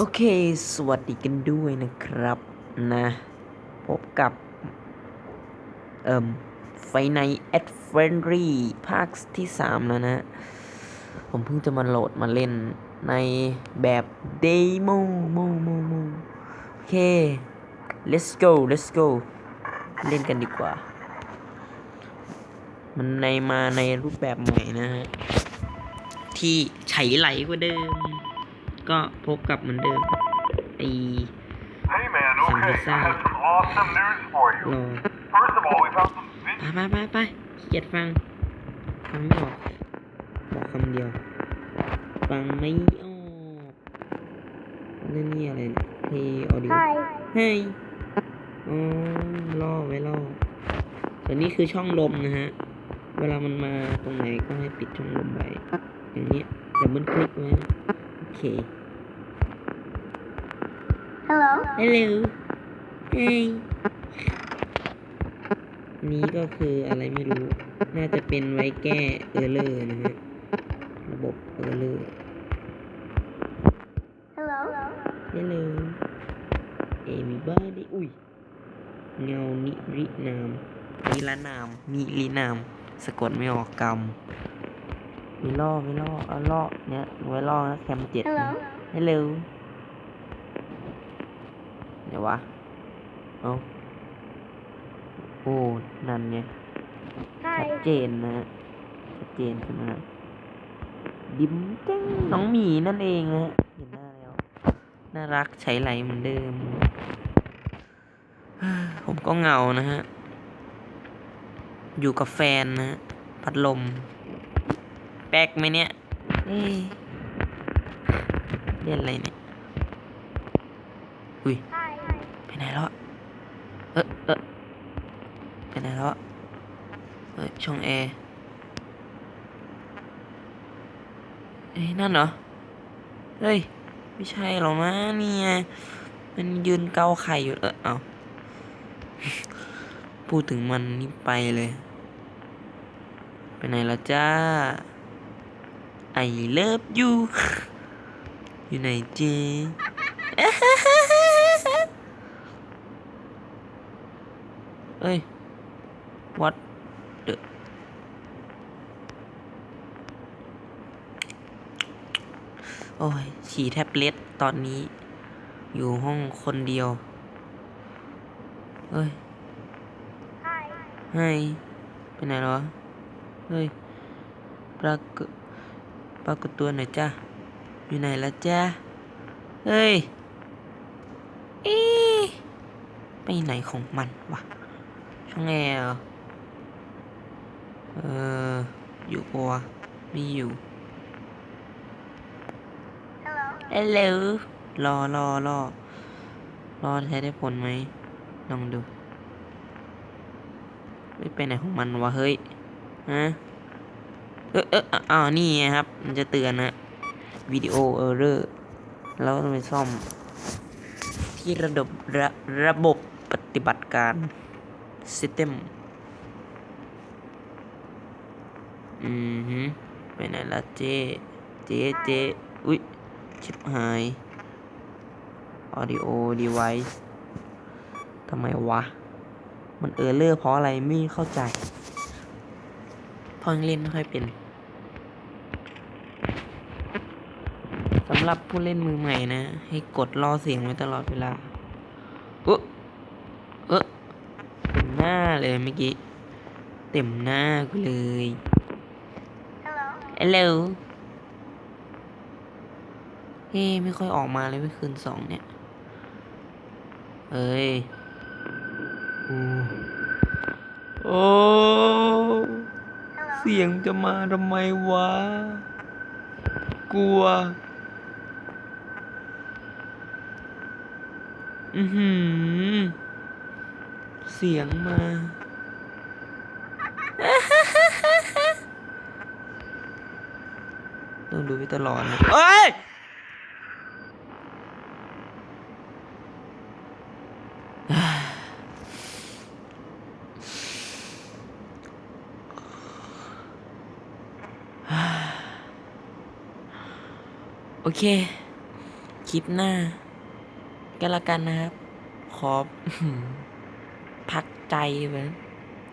โอเค สวัสดีกันด้วยนะครับนะ พบกับ เอ่ม ไฟในแอดเฟนรีภาคที่ 3 แล้วนะ ผมเพิ่งจะมาโหลดมาเล่นในแบบเดโมโมโมโมโอเค let's go let's go เล่นกันดีกว่า มันในมาในรูปแบบใหม่นะฮะ ที่ไฉไหลกว่าเดิม ก็พบกับเหมือนเดิมไอ Hey man, Some okay, I bizarre. have some awesome news for ร you. อ First of all, we found some ไป vintage ไปไปไปขี้เกียดฟัง ฟังไม่ออกบอกคำเดียว ฟังไม่ออกนั่นนี่อะไรเนี่ยเพย์ออดิโอเฮ้ยอ๋อล่อไว้ล่อแต่นี่คือช่องลมนะฮะ เวลามันมาตรงไหนก็ให้ปิดช่องลมไว้อย่างเนี้ยเดี๋ยวมันคลิกไว้นะโอเค Hello. ฮัลโหลเฮ้ยนี้ก็คืออะไรไม่รู้ น่าจะเป็นไว้แก้เออร์เลอร์นะฮะ ระบบเออร์เลอร์ Hello. ฮัลโหลเอมีบาดีอุ้ย เงานิรินามนิรนามนิรินาม สะกดไม่ออกกรรมไม่ล่อไม่ล่อเอาล่อเนี่ยไว้ล่อนะแคมเจ็ดนะ Hello. ฮัลโหลเดี๋ยววะ เอาโอ้ นั่นไงชัด Hi. เจนนะฮะชัดเจนขึ้นมาดิมเจ้งน้องหมีนั่นเองนะฮะเห็นหน้าแล้ว น่ารักใช้ไหลเหมือนเดิม ผมก็เหงานะฮะ อยู่กับแฟนนะฮะพัดลม แป๊กไหมเนี่ยเอ๊ะเล่นอะไรเนี่ย อุ้ย Hi. ไหนแล้วเออเออไปไหนแล้วเฮ้ยช่องแอเอ้ยนั่นเหรอ เฮ้ย ไม่ใช่หรอกนะเนี่ยมันยืนเกาไข่อยู่เออเอาพูดถึงมันนี่ไปเลย ไปไหนแล้วจ้า I love you อยู่ไหนเจ เอ้ย what the โอ้ย ฉี่แท็บเล็ตตอนนี้ อยู่ห้องคนเดียว เอ้ย Hi. ให้ไปไหนแล้ววะเฮ้ย ปรากฏปรากฏตัวหน่อยจ้าอยู่ไหนละจ้าเฮ้ย เอ๊ะไปไหนของมันวะช่อง แอร์เหรอเอออยู่ปะวะไม่อยู่ Hello. ฮัลโหลรอรอรอรอใช้ได้ผลไหมลองดูเฮ้ยไปไหนของมันวะเฮ้ยฮะเออเอออ้าวนี่ไงครับ มันจะเตือนนะวิดีโอเออร์เรอร์แล้วต้องไปซ่อม ที่ระบบระระบบปฏิบัติการ System อือฮึไปไหนละเจ เจ เจ อุ๊ย ชิบหาย Audio Device ทำไมวะ มันเออเลอร์เพราะอะไรไม่เข้าใจพอยังเล่นไม่ค่อยเป็นสำหรับผู้เล่นมือใหม่นะ ให้กดรอเสียงไว้ตลอดเวลาเออเออ หน้าเลยเมื่อกี้ เต็มหน้ากูเลย Hello. ฮัลโหลเฮ้ไม่ค่อยออกมาเลยเมื่อคืนสองเนี่ย เอ้ยโอ้โอ้ Hello. เสียงจะมาทำไมวะ กลัว อือหือ เสียงมา ต้องดูไว้ตลอดนะเอ้ยโอเค คลิปหน้าก็แล้วกันนะครับ ขอ พักใจไป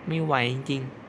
ไม่ไหวจริงๆ